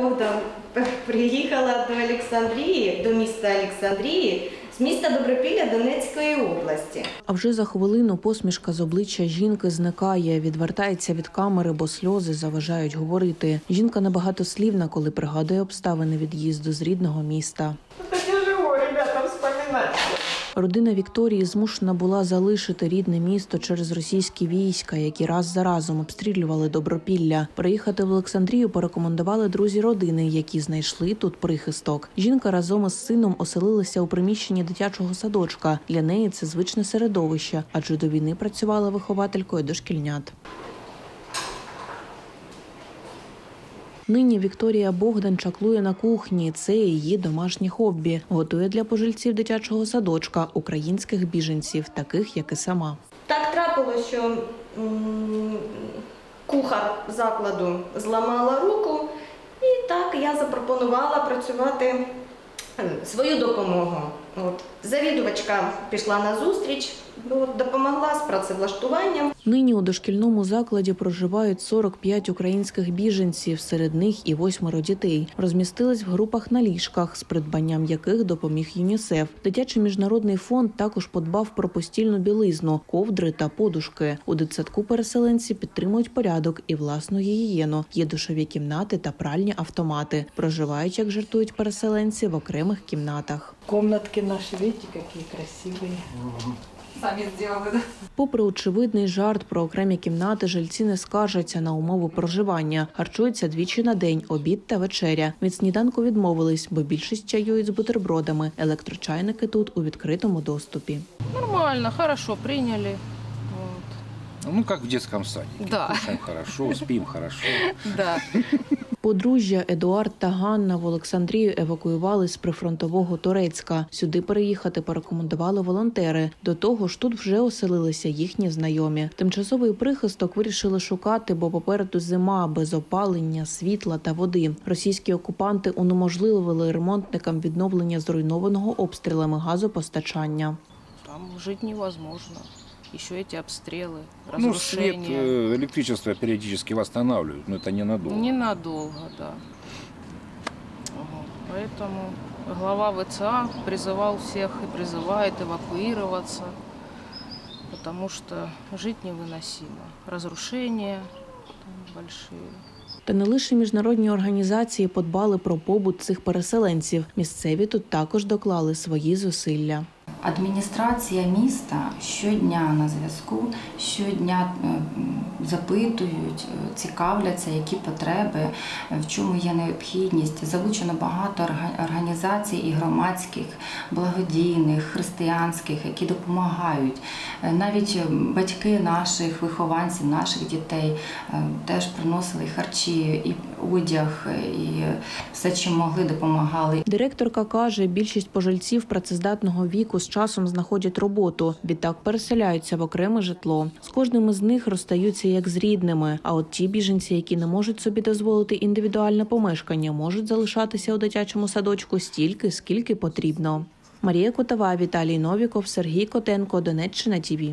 Богдан приїхала до Олександрії, до міста Олександрії з міста Добропілля Донецької області. А вже за хвилину посмішка з обличчя жінки зникає, відвертається від камери, бо сльози заважають говорити. Жінка небагатослівна, коли пригадує обставини від'їзду з рідного міста. Это тяжело, ребята, вспоминать. Родина Вікторії змушена була залишити рідне місто через російські війська, які раз за разом обстрілювали Добропілля. Приїхати в Олександрію порекомендували друзі родини, які знайшли тут прихисток. Жінка разом із сином оселилася у приміщенні дитячого садочка. Для неї це звичне середовище, адже до війни працювала вихователькою дошкільнят. Нині Вікторія Богдан чаклує на кухні. Це її домашнє хобі. Готує для пожильців дитячого садочка українських біженців, таких як і сама. Так трапилося, що кухар закладу зламала руку, і так я запропонувала працювати е, свою допомогу. От. Завідувачка пішла на зустріч, от, допомогла з працевлаштуванням. Нині у дошкільному закладі проживають 45 українських біженців, серед них і восьмеро дітей. Розмістились в групах на ліжках, з придбанням яких допоміг ЮНІСЕФ. Дитячий міжнародний фонд також подбав про постільну білизну, ковдри та подушки. У дитсадку переселенці підтримують порядок і власну гігієну. Є душові кімнати та пральні автомати. Проживають, як жартують переселенці, в окремих кімнатах. Комнатки наши, видите, какие красивые. Сами сделали, да? Попри очевидний жарт про окремі кімнати, жильці не скаржаться на умови проживання. Харчуються двічі на день, обід та вечеря. Від сніданку відмовились, бо більшість чаюють з бутербродами. Електрочайники тут у відкритому доступі. Нормально, хорошо приняли. Ну, как в детском садике. Да. Кушаем хорошо, спим хорошо. Да. Подружжя Едуард та Ганна в Олександрію евакуювали з прифронтового Турецька. Сюди переїхати порекомендували волонтери. До того ж, тут вже оселилися їхні знайомі. Тимчасовий прихисток вирішили шукати, бо попереду зима без опалення, світла та води. Російські окупанти унеможливили ремонтникам відновлення зруйнованого обстрілами газопостачання. Там жить невозможно Еще эти обстрелы, Ну, свет, разрушения. э, электричество периодически восстанавливают, но это ненадолго. Ненадолго, да. Вот. Поэтому глава ВЦА призывал всех и призывает эвакуироваться, потому что жить невыносимо. Разрушения там большие. Та не лише міжнародні організації подбали про побут цих переселенців. Місцеві тут також доклали свої зусилля. Адміністрація міста щодня на зв'язку, щодня е, запитують, е, цікавляться, які потреби, в чому є необхідність. Залучено багато організацій і громадських, благодійних, християнських, які допомагають. Е, Навіть е, батьки наших вихованців, наших дітей теж приносили харчі, і одяг, і все, чим могли, допомагали. Директорка каже, більшість пожильців працездатного віку з часом знаходять роботу, відтак переселяються в окреме житло. З кожним із них розстаються як з рідними. А от ті біженці, які не можуть собі дозволити індивідуальне помешкання, можуть залишатися у дитячому садочку стільки, скільки потрібно. Марія Котова, Віталій Новіков, Сергій Котенко, Донеччина ТІВІ.